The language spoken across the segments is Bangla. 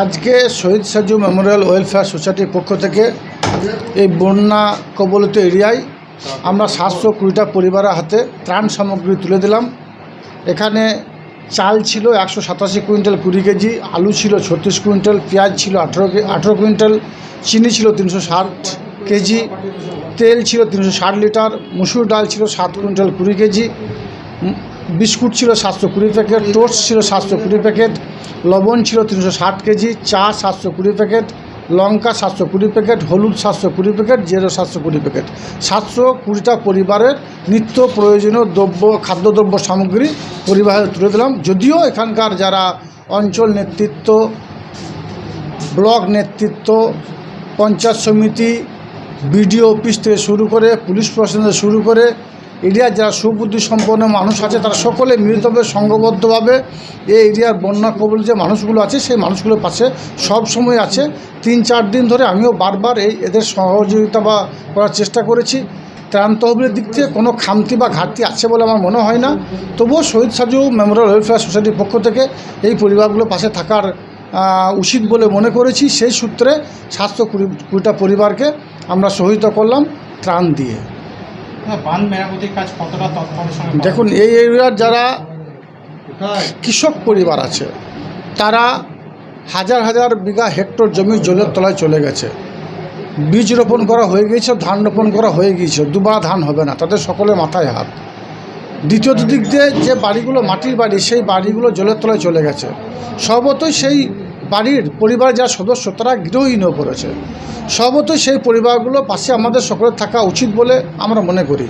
আজকে শহীদ সাজু মেমোরিয়াল ওয়েলফেয়ার সোসাইটির পক্ষ থেকে এই বন্যা কবলিত এরিয়ায় আমরা সাতশো কুড়িটা পরিবারের হাতে ত্রাণ সামগ্রী তুলে দিলাম। এখানে চাল ছিল একশো সাতাশি কুইন্টাল কুড়ি কেজি, আলু ছিল ছত্রিশ কুইন্টাল, পেঁয়াজ ছিল আঠেরো আঠেরো কুইন্টাল, চিনি ছিল তিনশো ষাট কেজি, তেল ছিল তিনশো ষাট লিটার, মুসুর ডাল ছিল সাত কুইন্টাল কুড়ি কেজি বিস্কুট ছিল সাতশো কুড়ি প্যাকেট, টোস্ট ছিল সাতশো কুড়ি প্যাকেট লবণ ছিল তিনশো ষাট কেজি, চা সাতশো কুড়ি প্যাকেট, লঙ্কা সাতশো কুড়ি প্যাকেট, হলুদ সাতশো কুড়ি প্যাকেট, জিরো সাতশো কুড়ি প্যাকেট। সাতশো কুড়িটা পরিবারের নিত্য প্রয়োজনীয় দ্রব্য, খাদ্যদ্রব্য সামগ্রী পরিবারে তুলে দিলাম। যদিও এখানকার যারা অঞ্চল নেতৃত্ব, ব্লক নেতৃত্ব, পঞ্চায়েত সমিতি, বিডিও অফিস থেকে শুরু করে, পুলিশ প্রশাসন থেকে শুরু করে এরিয়ার যারা সুবুদ্ধি সম্পন্ন মানুষ আছে, তারা সকলে মিলিতভাবে, সংঘবদ্ধভাবে এই এরিয়ার বন্যা কবল যে মানুষগুলো আছে, সেই মানুষগুলোর পাশে সব সময় আছে। তিন, চার দিন ধরে আমিও বারবার এই এদের সহযোগিতা বা করার চেষ্টা করেছি। ত্রাণ তহবিলের দিক থেকে কোনো খামতি বা ঘাটতি আছে বলে আমার মনে হয় না। তবুও শহীদ সাজু মেমোরিয়াল ওয়েলফেয়ার সোসাইটির পক্ষ থেকে এই পরিবারগুলোর পাশে থাকার উচিত বলে মনে করেছি। সেই সূত্রে সাতশো কুড়ি কুড়িটা পরিবারকে আমরা সহায়তা করলাম ত্রাণ দিয়ে। বাঁধ মেরামতির কাজ কতটা তৎপরের সঙ্গে দেখুন এই এরিয়ার যারা কৃষক পরিবার আছে তারা হাজার হাজার বিঘা হেক্টর জমি জলের তলায় চলে গেছে। বীজ রোপণ করা হয়ে গিয়েছে ধান রোপণ করা হয়ে গিয়েছে দুবার ধান হবে না তাদের সকলের মাথায় হাত। দ্বিতীয় দিক দিয়ে যে বাড়িগুলো মাটির বাড়ি সেই বাড়িগুলো জলের তলায় চলে গেছে। সর্বতই সেই বাড়ির পরিবার যারা সদস্য, তারা গৃহহীন পড়েছে। সর্বতই সেই পরিবারগুলো পাশে আমাদের সকলের থাকা উচিত বলে আমরা মনে করি।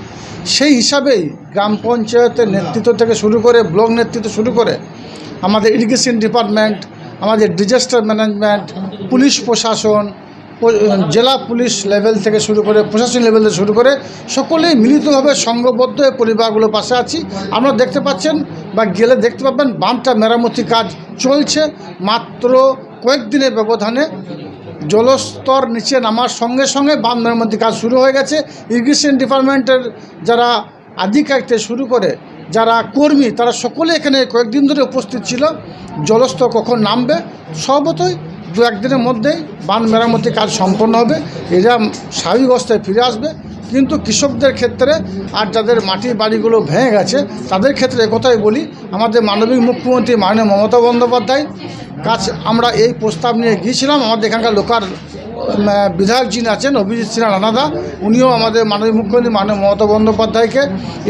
সেই হিসাবেই গ্রাম পঞ্চায়েতের নেতৃত্ব থেকে শুরু করে ব্লক নেতৃত্ব শুরু করে আমাদের ইরিগেশন ডিপার্টমেন্ট, আমাদের ডিজাস্টার ম্যানেজমেন্ট, পুলিশ প্রশাসন জেলা পুলিশ লেভেল থেকে শুরু করে, প্রশাসন লেভেল থেকে শুরু করে সকলেই মিলিতভাবে সংঘবদ্ধ পরিবারগুলোর পাশে আছি। আমরা দেখতে পাচ্ছেন বা গেলে দেখতে পাবেন বাঁধটা মেরামতি কাজ চলছে। মাত্র কয়েকদিনের ব্যবধানে জলস্তর নিচে নামার সঙ্গে সঙ্গে বাঁধ মেরামতি কাজ শুরু হয়ে গেছে। ইরিগেশন ডিপার্টমেন্টের যারা আধিকারিক থেকে শুরু করে, যারা কর্মী, তারা সকলে এখানে কয়েকদিন ধরে উপস্থিত ছিল। জলস্তর কখন নামবে, সর্বতই দু একদিনের মধ্যেই বাঁধ মেরামতি কাজ সম্পন্ন হবে। এরা স্বাভাবিক অবস্থায় ফিরে আসবে। কিন্তু কৃষকদের ক্ষেত্রে আর যাদের মাটির বাড়িগুলো ভেঙে গেছে, তাদের ক্ষেত্রে একথাই বলি, আমাদের মানবিক মুখ্যমন্ত্রী মাননীয় মমতা বন্দ্যোপাধ্যায় কাছে আমরা এই প্রস্তাব নিয়ে গিয়েছিলাম, আমাদের এখানকার লোকাল বিধায়ক যিনি আছেন, অভিজিৎ সিনহা রানাদা, উনিও আমাদের মাননীয় মুখ্যমন্ত্রী মাননীয় মমতা বন্দ্যোপাধ্যায়কে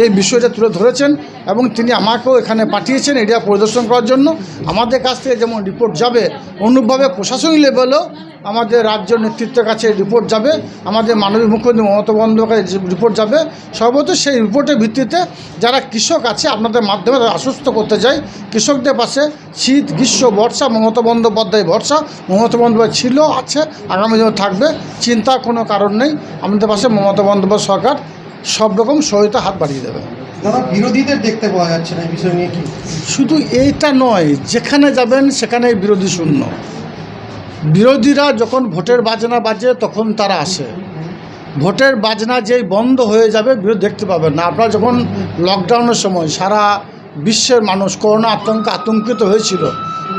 এই বিষয়টা তুলে ধরেছেন এবং তিনি আমাকেও এখানে পাঠিয়েছেন এরিয়া পরিদর্শন করার জন্য। আমাদের কাছ থেকে যেমন রিপোর্ট যাবে, অনুরূপভাবে প্রশাসনিক লেভেলেও আমাদের রাজ্য নেতৃত্বের কাছে রিপোর্ট যাবে আমাদের মাননীয় মুখ্যমন্ত্রী মমতা বন্দ্যোপাধ্যায় রিপোর্ট যাবে সর্বত সেই রিপোর্টের ভিত্তিতে যারা কৃষক আছে আপনাদের মাধ্যমে তারা আশ্বস্ত করতে চাই। কৃষকদের পাশে শীত গ্রীষ্ম বর্ষা মমতা বন্দ্যোপাধ্যায় ভরসা মমতা বন্দ্যোপাধ্যায় ছিল আছে আগামী দিনে থাকবে চিন্তার কোনো কারণ নেই। আমাদের পাশে মমতা বন্দ্যোপাধ্যায় সরকার সব রকম সহায়তা হাত বাড়িয়ে দেবে। দাদা বিরোধীদের দেখতে পাওয়া যাচ্ছে না এই বিষয় নিয়ে কি? শুধু এইটা নয় যেখানে যাবেন সেখানে বিরোধী শূন্য। বিরোধীরা যখন ভোটের বাজনা বাজে, তখন তারা আসে। ভোটের বাজনা যেই বন্ধ হয়ে যাবে, বিরোধী দেখতে পাবেন না। আপনারা যখন লকডাউনের সময় সারা বিশ্বের মানুষ করোনা আতঙ্কে আতঙ্কিত হয়েছিল।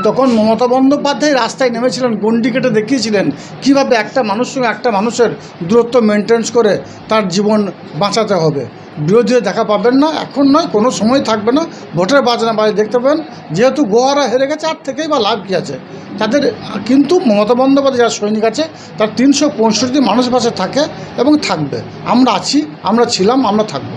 তখন মমতা বন্দ্যোপাধ্যায় রাস্তায় নেমেছিলেন, গন্ডি কেটে দেখিয়েছিলেন কীভাবে একটা মানুষ সঙ্গে একটা মানুষের দূরত্ব মেনটেন্স করে তার জীবন বাঁচাতে হবে। বিরোধীরা দেখা পাবেন না, এখন নয়, কোনো সময় থাকবে না। ভোটের বাজনা বাজে দেখতে পাবেন, যেহেতু গোয়ারা হেরে গেছে, আর থেকেই বা লাভ কী আছে? তাদের, কিন্তু মমতা বন্দ্যোপাধ্যায় যারা সৈনিক আছে, তার তিনশো পঁয়ষট্টি মানুষ পাশে থাকে এবং থাকবে। আমরা আছি, আমরা ছিলাম, আমরা থাকব।